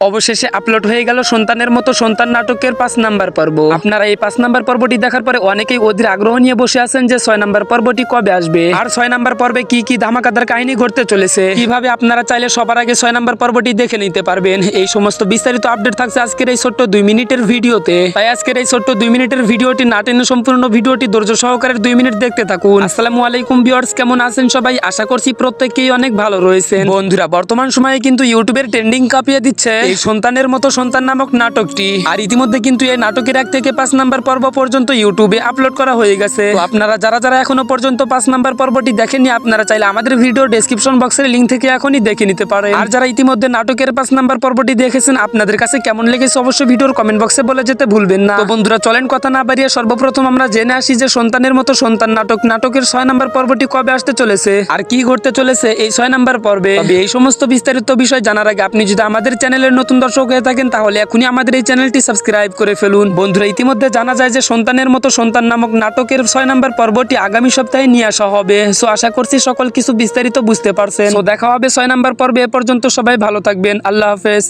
অবশেষে আপলোড হয়ে গেল সন্তানের মতো সন্তান নাটকের পাঁচ নাম্বার পর্ব। আপনারা এই পাঁচ নাম্বার পর্বটি দেখার পরে অনেকেই অধীর আগ্রহ নিয়ে বসে আছেন যে ছয় নাম্বার পর্বটি কবে আসবে। আর ছয় নাম্বার পর্বে কি কি ধামাকাদার কাহিনী ঘটতে চলেছে, কীভাবে আপনারা চাইলে সবার আগে ছয় নাম্বার পর্বটি দেখে নিতে পারবেন। এই সমস্ত বিস্তারিত আপডেট থাকছে আজকের এই ছোট্ট দুই মিনিটের ভিডিওতে। তাই আজকের এই ছোট্ট দুই মিনিটের ভিডিওটি না টেনে সম্পূর্ণ ভিডিওটি ধৈর্য সহকারে দুই মিনিট দেখতে থাকুন। আসসালামু আলাইকুম ভিউয়ার্স কেমন আছেন সবাই? আশা করছি প্রত্যেককেই অনেক ভালো রয়েছেন। বন্ধুরা, বর্তমান সময়ে কিন্তু ইউটিউবের ট্রেন্ডিং কাঁপিয়ে দিচ্ছে। এই সন্তানের মতো সন্তান নামক নাটকটি। আর ইতিমধ্যে কিন্তু এই নাটকের এক থেকে পাঁচ নাম্বার পর্ব পর্যন্ত ইউটিউবে আপলোড করা হয়ে গেছে। আপনারা যারা যারা এখনও পর্যন্ত পাঁচ নাম্বার পর্বটি দেখেননি, আপনারা চাইলে আমাদের ভিডিও ডেসক্রিপশন বক্সের লিঙ্ক থেকে এখনই দেখে নিতে পারেন। আর যারা ইতিমধ্যে নাটকের পাঁচ নাম্বার পর্বটি দেখেছেন, আপনাদের কাছে কেমন লেগেছে অবশ্যই ভিডিওর কমেন্ট বক্সে বলে যেতে ভুলবেন না। বন্ধুরা, চলেন কথা না বাড়িয়ে সর্বপ্রথম আমরা জেনে আসি যে সন্তানের মতো সন্তান নাটক, নাটকের ছয় নাম্বার পর্বটি কবে আসতে চলেছে আর কি ঘটতে চলেছে এই ছয় নাম্বার পর্বে। এই সমস্ত বিস্তারিত বিষয় জানার আগে আপনি যদি আমাদের চ্যানেলের নতুন দর্শক হয়ে থাকেন, তাহলে এখনই আমাদের এই চ্যানেলটি সাবস্ক্রাইব করে ফেলুন। বন্ধুরা, ইতিমধ্যে জানা যায় যে সন্তানের মতো সন্তান নামক নাটকের ছয় নম্বর পর্বটি আগামী সপ্তাহে নিয়ে আসা হবে। সো, আশা করছি সকল কিছু বিস্তারিত বুঝতে পারছেন। দেখা হবে ছয় নম্বর পর্বে। এ পর্যন্ত সবাই ভালো থাকবেন। আল্লাহ হাফেজ।